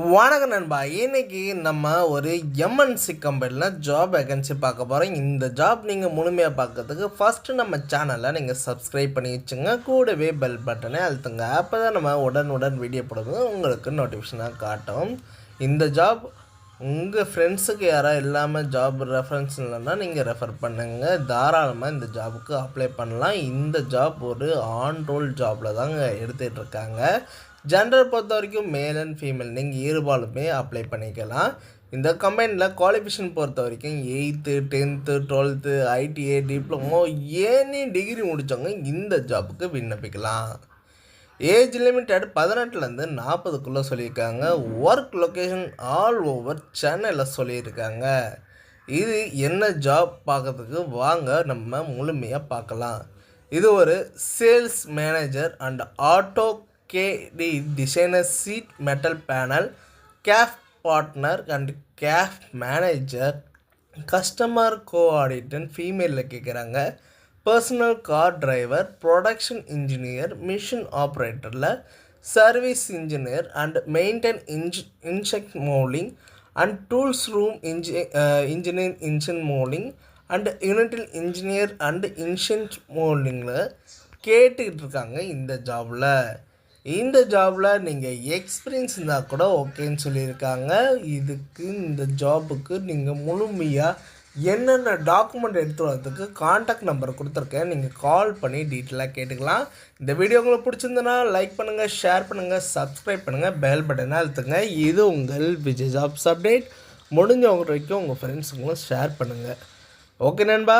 வணக்கம் நண்பா. இன்னைக்கு நம்ம ஒரு எம்என்சி கம்பெனியில் ஜாப் வேகன்சி பார்க்க போகிறோம் இந்த ஜாப் நீங்கள் முழுமையாக பார்க்கறதுக்கு ஃபஸ்ட்டு நம்ம சேனலை நீங்கள் சப்ஸ்கிரைப் பண்ணி வச்சுங்க. கூடவே பெல் பட்டனை அழுத்துங்க. அப்போ தான் நம்ம உடனுடன் வீடியோ போடும்போது உங்களுக்கு நோட்டிஃபிகேஷனாக காட்டும். இந்த ஜாப் உங்கள் ஃப்ரெண்ட்ஸுக்கு யாராவது இல்லாமல் ஜாப் ரெஃபரன்ஸ் இல்லைன்னா நீங்கள் ரெஃபர் பண்ணுங்கள் தாராளமாக இந்த ஜாபுக்கு அப்ளை பண்ணலாம். இந்த ஜாப் ஒரு ஆன் ரோல் ஜாபில் தாங்க எடுத்துகிட்டு ஜென்ரல் பொறுத்த வரைக்கும் மேல் அண்ட் ஃபீமேல் நீங்கள் இருபாலுமே அப்ளை பண்ணிக்கலாம். இந்த கம்பெனியில் குவாலிஃபிகேஷன் பொறுத்த வரைக்கும் eighth tenth twelfth ITI diploma any degree முடித்தவங்க இந்த ஜாபுக்கு விண்ணப்பிக்கலாம். ஏஜ் லிமிட்டட் பதினெட்டுலேருந்து நாற்பதுக்குள்ளே சொல்லியிருக்காங்க. ஒர்க் லொக்கேஷன் ஆல் ஓவர் சென்னையில் சொல்லியிருக்காங்க. இது என்ன ஜாப் பார்க்கறதுக்கு? வாங்க நம்ம முழுமையாக பார்க்கலாம். இது ஒரு sales manager and auto CAD designer sheet metal panel cafe partner and cafe manager. Customer coordinate ஃபீமேலில் கேட்குறாங்க personal car driver production engineer machine ஆப்ரேட்டரில் service engineer and maintain இன்ஜி inject moulding and tools room இன்ஜி engineer engine moulding and யூனிட்டில் engineer and injection மோலிங்கில் கேட்டுக்கிட்டு இருக்காங்க இந்த ஜாபில். இந்த ஜாபில் நீங்கள் எக்ஸ்பீரியன்ஸ் இருந்தால் கூட ஓகேன்னு சொல்லியிருக்காங்க. இதுக்கு இந்த ஜாபுக்கு நீங்கள் முழுமையாக என்னென்ன டாக்குமெண்ட் எடுத்து வரதுக்கு காண்டாக்ட் நம்பர் கொடுத்துருக்கேன். நீங்கள் கால் பண்ணி டீட்டெயிலாக கேட்டுக்கலாம். இந்த வீடியோ உங்களுக்கு பிடிச்சிருந்தனா லைக் பண்ணுங்கள் ஷேர் பண்ணுங்கள் சப்ஸ்கிரைப் பண்ணுங்கள் பெல் பட்டனை அழுத்துங்க. இது உங்கள் விஜய் ஜாப்ஸ் அப்டேட் முடிஞ்சவங்க வரைக்கும் உங்கள் ஃப்ரெண்ட்ஸுங்களும் ஷேர் பண்ணுங்கள் ஓகே நண்பா?